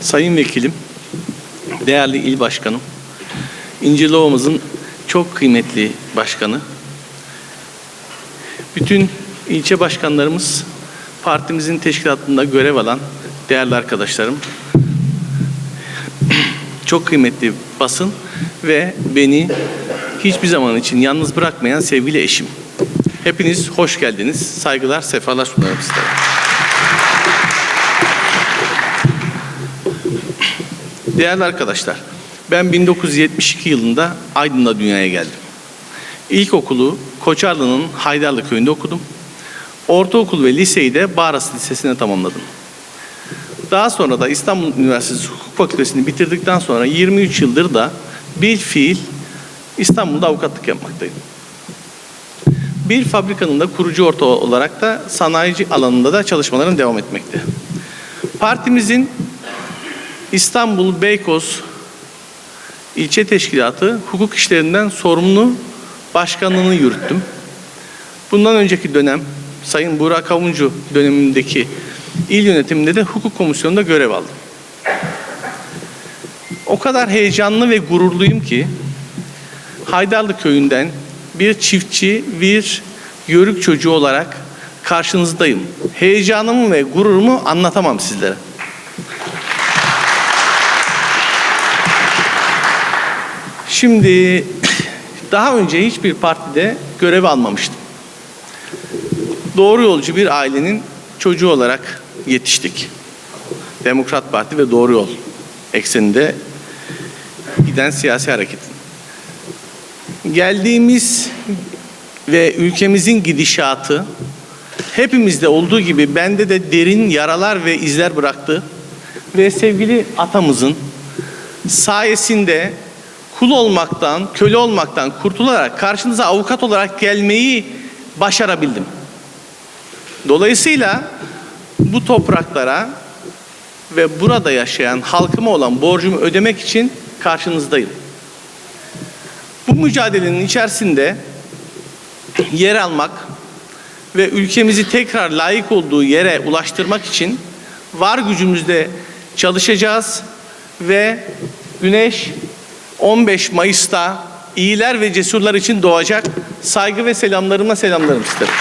Sayın Vekilim, değerli il başkanım, İncirlova'mızın çok kıymetli başkanı, bütün ilçe başkanlarımız, partimizin teşkilatında görev alan değerli arkadaşlarım, çok kıymetli basın ve beni hiçbir zaman için yalnız bırakmayan sevgili eşim. Hepiniz hoş geldiniz. Saygılar, sefalar sunarım isterim. Değerli arkadaşlar, ben 1972 yılında Aydın'da dünyaya geldim. İlkokulu Koçarlı'nın Haydarlı köyünde okudum. Ortaokul ve liseyi de Bağrası Lisesi'ne tamamladım. Daha sonra da İstanbul Üniversitesi Hukuk Fakültesini bitirdikten sonra 23 yıldır da bil fiil İstanbul'da avukatlık yapmaktayım. Bir fabrikanın da kurucu ortağı olarak da sanayici alanında da çalışmalarım devam etmekte. Partimizin İstanbul Beykoz İlçe Teşkilatı hukuk işlerinden sorumlu başkanlığını yürüttüm. Bundan önceki dönem Sayın Burak Avuncu dönemindeki il yönetiminde de hukuk komisyonunda görev aldım. O kadar heyecanlı ve gururluyum ki Haydarlı köyünden bir çiftçi, bir yörük çocuğu olarak karşınızdayım. Heyecanımı ve gururumu anlatamam sizlere. Şimdi daha önce hiçbir partide görev almamıştım. Doğru yolcu bir ailenin çocuğu olarak yetiştik. Demokrat Parti ve Doğru Yol ekseninde giden siyasi hareketin. Geldiğimiz ve ülkemizin gidişatı hepimizde olduğu gibi bende de derin yaralar ve izler bıraktı. Ve sevgili atamızın sayesinde kul olmaktan, köle olmaktan kurtularak karşınıza avukat olarak gelmeyi başarabildim. Dolayısıyla bu topraklara ve burada yaşayan halkıma olan borcumu ödemek için karşınızdayım. Bu mücadelenin içerisinde yer almak ve ülkemizi tekrar layık olduğu yere ulaştırmak için var gücümüzle çalışacağız ve güneş 15 Mayıs'ta iyiler ve cesurlar için doğacak. Saygı ve selamlarıma selamlarım isterim.